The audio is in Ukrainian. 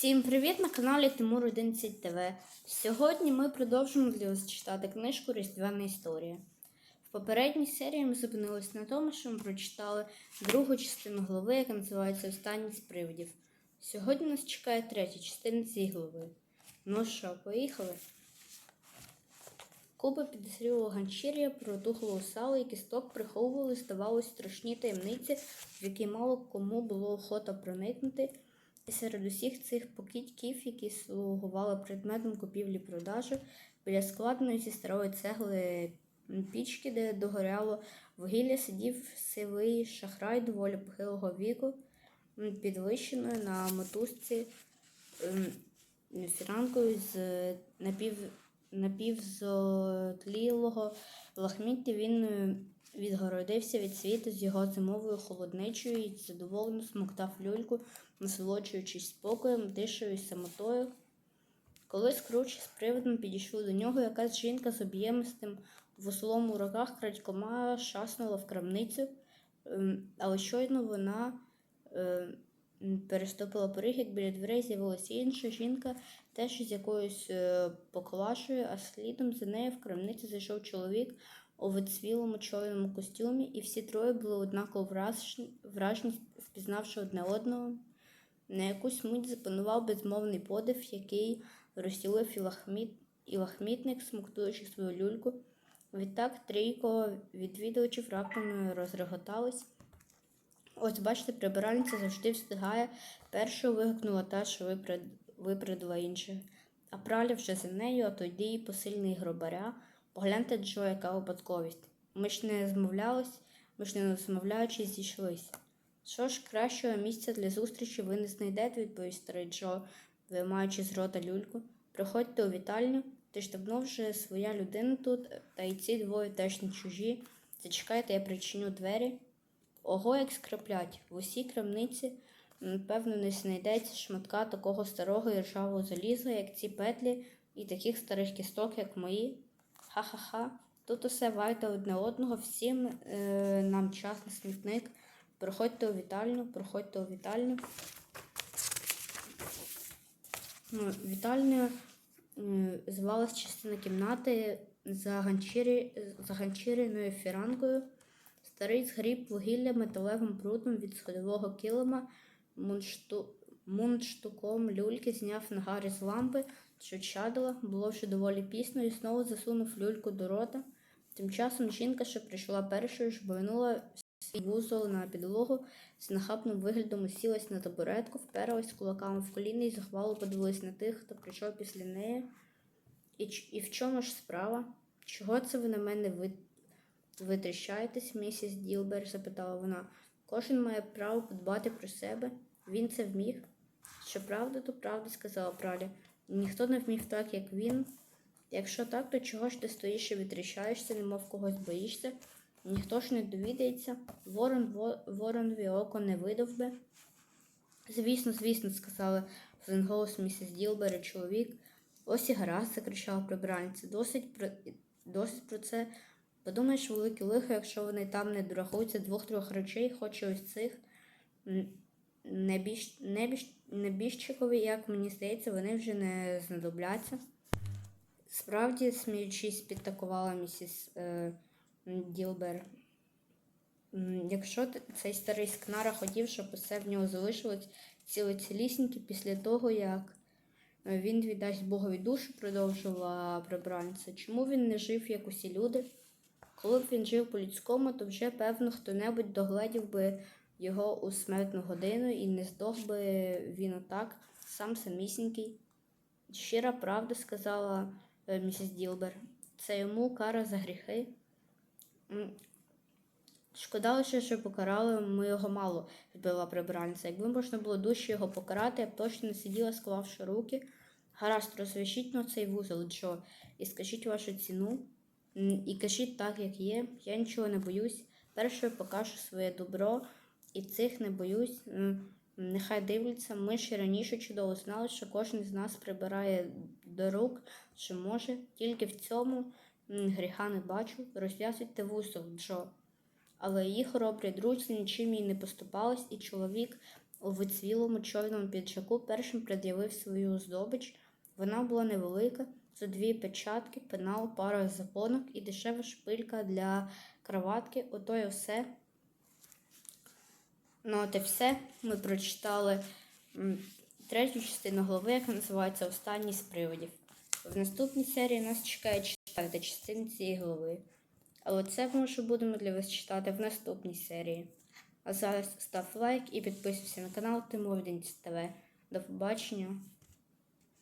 Всім привіт на каналі Тимур 11 ТВ. Сьогодні ми продовжимо для вас читати книжку Різдвяна історія. В попередній серії ми зупинилися на тому, що ми прочитали другу частину глави, яка називається Останній з привидів. Сьогодні нас чекає третя частина цієї глави. Ну що, поїхали? Купа підозрілого ганчір'я, протухлого сала і кісток приховували, здавалось, страшні таємниці, в які мало кому було охота проникнути. Серед усіх цих покидьків, які слугували предметом купівлі-продажу, біля складної зі старої цегли пічки, де догоряло вугілля, сидів сивий шахрай доволі похилого віку, підвищеною на мотузці фіранкою з напів, напівзотлілого лахміття. Він е, відгородився від світу з його зимовою холодничою і задоволено смоктав люльку, насолоджуючись спокоєм, тишею і самотою. Коли Скруч з привидом підійшли до нього, якась жінка з об'ємистим вуслом у руках крадькома шаснула в крамницю, ем, але щойно вона е, переступила поріг, як біля дверей з'явилася інша жінка, теж з якоюсь е, поклашею, а слідом за нею в крамницю зайшов чоловік у відсвілому чорному костюмі, і всі троє були однаково вражені, впізнавши одне одного. На якусь мить запанував безмовний подив, який розтілив і, лахміт, і лахмітник, смоктуючи свою люльку. Відтак трійко відвідувачів раптом розреготались. Ось, бачите, прибиральниця завжди встигає. Першою вигукнула та, що виперед- випередила інших. А праля вже за нею, а тоді й посильний гробаря. Погляньте, Джо, яка випадковість. Ми ж не змовлялись, ми ж не розмовляючи зійшлись. Що ж, кращого місця для зустрічі ви не знайдете, відповів старий Джо, виймаючи з рота люльку. Приходьте у вітальню, ти ж давно вже своя людина тут, та й ці двоє теж не чужі. Зачекайте, я причиню двері. Ого, як скриплять. В усій крамниці, м, певно, не знайдеться шматка такого старого і ржавого заліза, як ці петлі, і таких старих кісток, як мої. Ха-ха-ха. Тут усе вайте одне одного, всім е, нам час на смітник. Проходьте у вітальню, проходьте у вітальню. Ну, Вітальня звалась частина кімнати за, ганчірі, за ганчіряною фіранкою. Старий згріб вугілля металевим прутом від сходового килима, мундшту, мундштуком люльки зняв нагарі з лампи, що чадила, було вже доволі пісно, і знову засунув люльку до рота. Тим часом жінка, що прийшла першою, жбойнула вузол на підлогу, з нахабним виглядом усілась на табуретку, вперлась кулаками в коліна і захвало подивилась на тих, хто прийшов після неї. І, і в чому ж справа? Чого це ви на мене ви... витріщаєтесь, місіс Ділбер? запитала вона. Кожен має право подбати про себе. Він це вміг. Що правда, то правда, сказала Праля. Ніхто не вмів так, як він. Якщо так, то чого ж ти стоїш і витріщаєшся, немов когось боїшся? Ніхто ж не довідається, ворон во- воронові око не видав би. Звісно, звісно, сказала один голос місіс Ділбер і чоловік. Ось і гаразд, закричала прибранця. Досить про, досить про це. Подумаєш, велике лихо, якщо вони там не дорахуються двох-трьох речей, хоч ось цих. Небіж, небіж, небіжчикові, як мені здається, вони вже не знадобляться. Справді, сміючись, підтакувала місіс е, Ділбер. Якщо цей старий скнара хотів, щоб усе в нього залишилось ціле цілісіньке після того, як е, він віддасть Богові душу, продовжила прибранця. Чому він не жив, як усі люди? Коли б він жив по-людському, то вже, певно, хто-небудь догледів би його у смертну годину і не здох би він отак, сам самісінький. Щира правда, сказала е, місіс Ділбер. Це йому кара за гріхи. Шкода лише, що покарали ми його мало, відбила прибранця. Якби можна було дужче його покарати, я б точно не сиділа, склавши руки. Гаразд, розв'яжіть на цей вузол, Джо, і скажіть вашу ціну. І кажіть так, як є. Я нічого не боюсь. Перше покажу своє добро, і цих не боюсь. Нехай дивляться, ми ще раніше чудово знали, що кожен з нас прибирає до рук, що може. Тільки в цьому гріха не бачу. Розв'язуйте вузол, Джо. Але її хоробрі друзі нічим їй не поступались, і чоловік у вицвілому чорному піджаку першим пред'явив свою здобич. Вона була невелика, за дві печатки, пенал, пара запонок і дешева шпилька для кроватки. Ото і все. Ну, от і все. Ми прочитали третю частину глави, яка називається Останній з приводів. В наступній серії нас чекає четверта частина цієї глави. Але це ми вже будемо для вас читати в наступній серії. А зараз став лайк і підписуйся на канал Тимурдінці ТВ. До побачення!